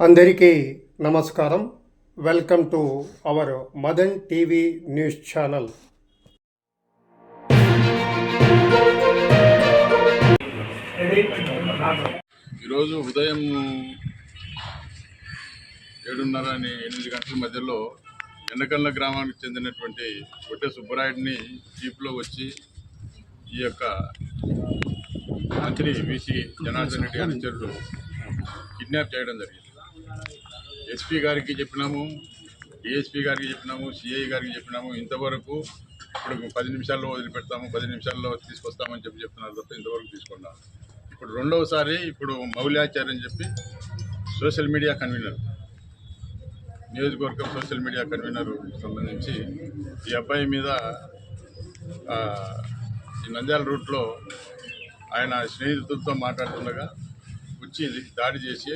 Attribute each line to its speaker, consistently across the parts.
Speaker 1: అందరికీ నమస్కారం. Welcome to our Madan TV news channel.
Speaker 2: ఈరోజు ఉదయం ఏడున్నర అని ఎనిమిది గంటల మధ్యలో ఎన్నకల్ల గ్రామానికి చెందినటువంటి కొట్టె సుబ్బరాయుడిని జీప్లో వచ్చి ఈ యొక్క మంత్రి విసి జనార్దన్ రెడ్డి అనుచరులు కిడ్నాప్ చేయడం జరిగింది. ఎస్పీ గారికి చెప్పినాము ఏఎస్పీ గారికి చెప్పినాము సిఐ గారికి చెప్పినాము ఇంతవరకు ఇప్పుడు పది నిమిషాల్లో వదిలిపెడతాము పది నిమిషాల్లో తీసుకొస్తామని చెప్పి చెప్తున్నారు తప్ప ఇంతవరకు తీసుకున్నాం ఇప్పుడు రెండవసారి ఇప్పుడు మౌల్యాచార్య అని చెప్పి సోషల్ మీడియా కన్వీనర్ నియోజకవర్గం సోషల్ మీడియా కన్వీనర్ సంబంధించి ఈ అబ్బాయి మీద ఈ నంద్యాల రూట్లో ఆయన స్నేహితులతో మాట్లాడుతుండగా వచ్చి దాడి చేసి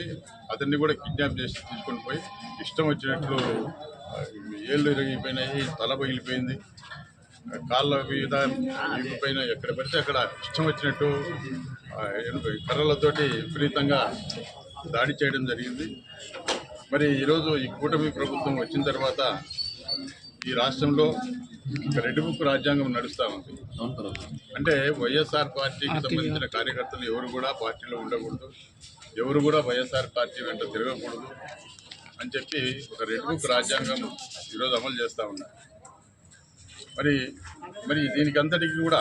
Speaker 2: అతన్ని కూడా కిడ్నాప్ చేసి తీసుకొని పోయి ఇష్టం వచ్చినట్లు ఏళ్ళు ఇరిగిపోయినాయి తల పగిలిపోయింది. కాళ్ళ మీద పైన ఎక్కడ పడితే అక్కడ ఇష్టం వచ్చినట్టు కర్రలతోటి విపరీతంగా దాడి చేయడం జరిగింది. మరి ఈరోజు ఈ కూటమి ప్రభుత్వం వచ్చిన తర్వాత ఈ రాష్ట్రంలో ఒక రెడ్ బుక్ రాజ్యాంగం నడుస్తూ ఉంది. అంటే వైఎస్ఆర్ పార్టీకి సంబంధించిన కార్యకర్తలు ఎవరు కూడా పార్టీలో ఉండకూడదు. ఎవరు కూడా వైఎస్ఆర్ పార్టీ వెంట తిరగకూడదు అని చెప్పి ఒక రెడ్ బుక్ రాజ్యాంగం ఈరోజు అమలు చేస్తూ ఉన్నారు మరి మరి దీనికి అంతటికి కూడా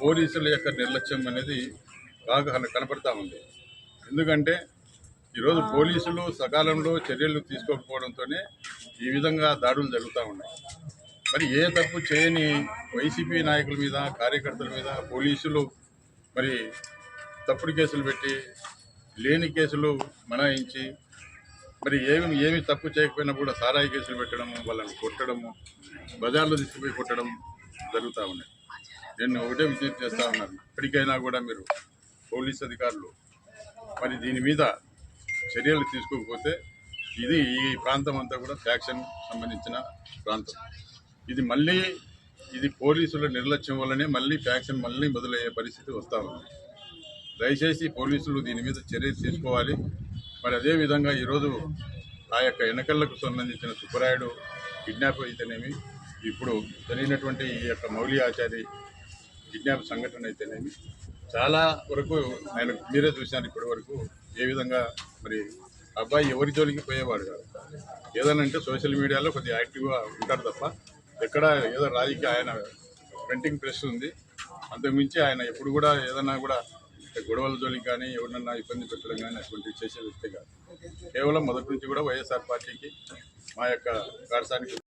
Speaker 2: పోలీసుల యొక్క నిర్లక్ష్యం అనేది బాగా కన- కనపడతా ఉంది. ఎందుకంటే ఈరోజు పోలీసులు సకాలంలో చర్యలు తీసుకోకపోవడంతోనే ఈ విధంగా దాడులు జరుగుతూ ఉన్నాయి. మరి ఏ తప్పు చేయని వైసీపీ నాయకుల మీద కార్యకర్తల మీద పోలీసులు మరి తప్పుడు కేసులు పెట్టి లేని కేసులు మనాయించి మరి ఏమి ఏమి తప్పు చేయకపోయినా కూడా సారాయి కేసులు పెట్టడము వాళ్ళని కొట్టడము బజార్లో తీసుకుపోయి కొట్టడం జరుగుతూ ఉన్నాయి. నేను ఒకటే విజ్ఞప్తి చేస్తా ఉన్నాను. ఇప్పటికైనా కూడా మీరు పోలీస్ అధికారులు మరి దీని మీద చర్యలు తీసుకోకపోతే ఇది ఈ ప్రాంతం అంతా కూడా ఫ్యాక్షన్ సంబంధించిన ప్రాంతం. ఇది మళ్ళీ ఇది పోలీసుల నిర్లక్ష్యం వల్లనే మళ్ళీ ఫ్యాక్షన్ మళ్ళీ మొదలయ్యే పరిస్థితి వస్తూ ఉంది. దయచేసి పోలీసులు దీని మీద చర్యలు తీసుకోవాలి. మరి అదేవిధంగా ఈరోజు ఆ యొక్క ఎన్నికలకు సంబంధించిన సుబ్బరాయుడు కిడ్నాప్ అయితేనేమి ఇప్పుడు జరిగినటువంటి ఈ యొక్క మౌలి ఆచారి కిడ్నాప్ సంఘటన అయితేనేమి చాలా వరకు నేను మీరే చూశాను ఇప్పటి వరకు ఏ విధంగా మరి అబ్బాయి ఎవరి జోలికి పోయేవాడు కాదు. ఏదైనా అంటే సోషల్ మీడియాలో కొద్దిగా యాక్టివ్గా ఉంటారు తప్ప ఎక్కడ ఏదో రాజకీయ ఆయన ప్రింటింగ్ ప్రెస్ ఉంది. అంతకుమించి ఆయన ఎప్పుడు కూడా ఏదన్నా కూడా గొడవల జోలికి కానీ ఎవరినన్నా ఇబ్బంది పెట్టడం కానీ అటువంటివి చేసే వ్యక్తి కాదు. కేవలం మొదటి నుంచి కూడా వైఎస్ఆర్ పార్టీకి మా యొక్క కార్సానికి